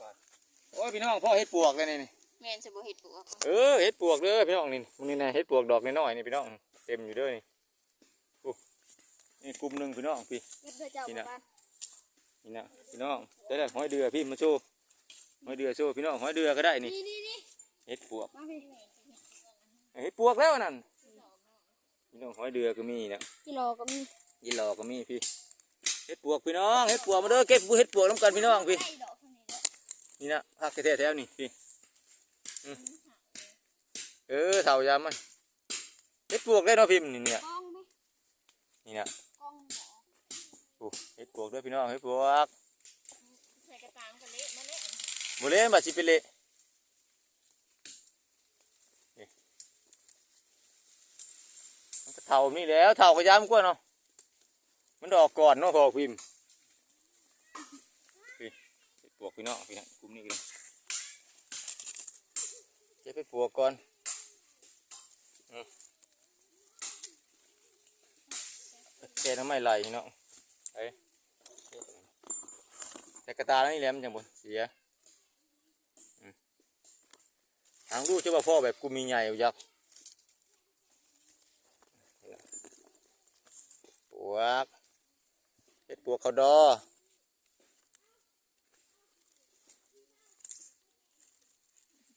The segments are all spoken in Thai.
ก่อนโอ้ยพี่น้องพ่อเฮ็ดปวกเลยนี่นี่แม่นสิบ่เฮ็ดปวกเออเฮ็ดปวกเด้อพี่น้องนี่มึงนี่นะเฮ็ดปวกดอกน้อยๆนี่พี่น้องเต็มอยู่เด้อนี่โอ้นี่กลุ่มหนึ่งพี่น้องพี่เฮ็ดเพื่อเจ้านี่บ่น่ะบ้านนี่นะพี่น้องได้แล้วห้อยเดือพี่มาโชว์ห้อยเดือโชว์พี่น้องห้อยเดือก็ได้นี่นี่นี่นี่เฮ็ดปวกมาพี่เฮ็ดปวกแล้วนั่นพี่น้องห้อยเดือก็มีนะกิโลก็มียี่หลอก็มีพี่เฮ็ดปวกพี่น้องเฮ็ดปวกมาเด้อเก็บเฮ็ดปวกน้ำกันพี่น้องพี่ นี่นะภาคแท้ๆแถวนี่พี่อืมเออเท่ายามมันเฮ็ดปวกได้เนาะพิมพ์นี่เนี่ยกล้องไหมนี่นะกล้องหมอโอ้เฮ็ดปวกเด้อพี่น้องเฮ็ดปวกใส่กระตางก็เละมาเละบ่เล่นบาดสิเป็นเละนี่มันก็เท่านี่แหล้วเท่าก็ยามกว่าเนาะมันดอกก่อนเนาะพอพิมพ์พี่เฮ็ด ปวกพี่น้องพี่น้องกลุ่มนี้กันเก็บไปปวกก่อนอืมแกน้ำไม่ไหลเนาะไอ้แต่กระตาแล้วนี่แหละมันจังบ่เสียทางดูเชื่อว่าพ่อแบบกูมีใหญ่ยักษ์ปวกเฮ็ดปวกเขาดอ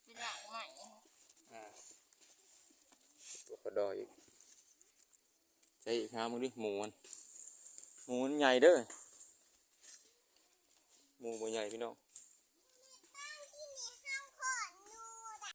เป็นอย่างใหม่ ปวกเขา ดออีกใช่อีกหามึงดิหมูมันหมูมันใหญ่เด้อหมูมันใหญ่พี่น้อง